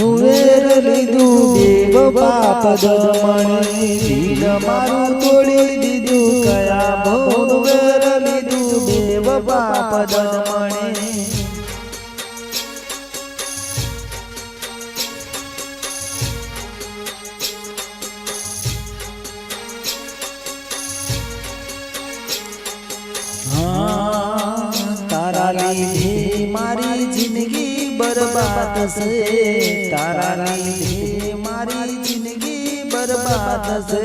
ભવનું લીધું દેવ બાપ દમણે શીર મારું તોડી દીધું કયા ભો વેર લીધું દેવ બાપ દમણે તારા લીધે મારી જિંદગી બરબાદ છે તારા લીધે મારી જિંદગી બરબાદ છે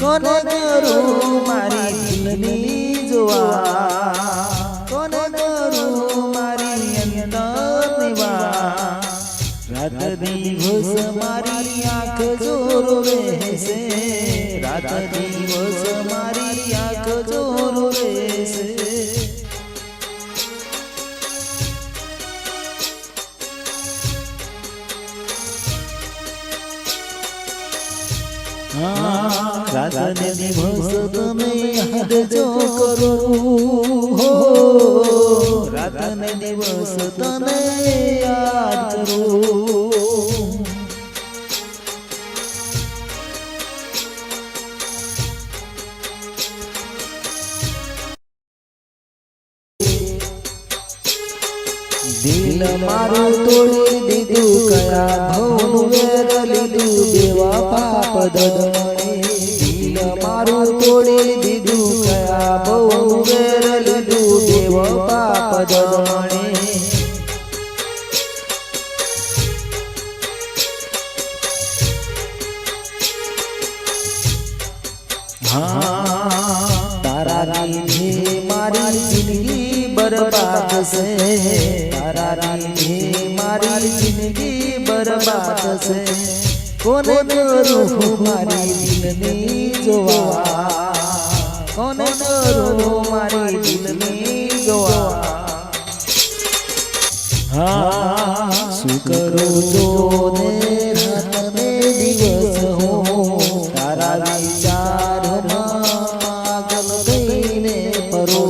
કોને કરું મારી દિલની જોવા કોને કરું મારી અંતરની વાત રાત દિવસ મારી આંખ જોર રહેશે રાત દિવસ હા રાત ને દિવસ તમે યાદ જો કરું. હો રાત ને દિવસ તને યાદ કરું. દિલ મારું તોડી દીધું, કયા ભવનું વેર? દદમણે દિલ મારું તોડી દીધું કયા બહુ વેર લીધું દેવ પાપ દદમણે તારા લીધે મારી જિંદગી બરબાદ છે તારા લીધે મારી જિંદગી બરબાદ છે કોને કરું મારી દિલની જોવા કોને કરું મારી દિલની જોવા હા શું કરું જો ને રાત ને દિવસ હું તારા વિચારમાં પાગલ થઈને ફરો.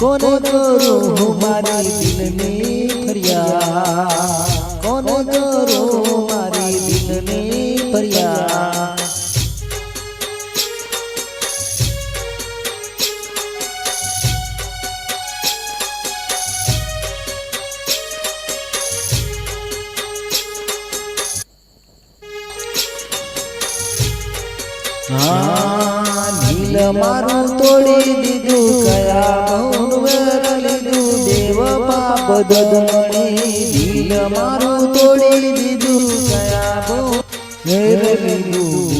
કોને કરું મારી દિલની ફરિયાદ? કોને કરું મારી પર્યા નીલ મારું તોડી દીધું કયા લીધું દેવ પાપ દદમણે દિલ મારું તોડી દીધું કયા બહુ વેર લીધું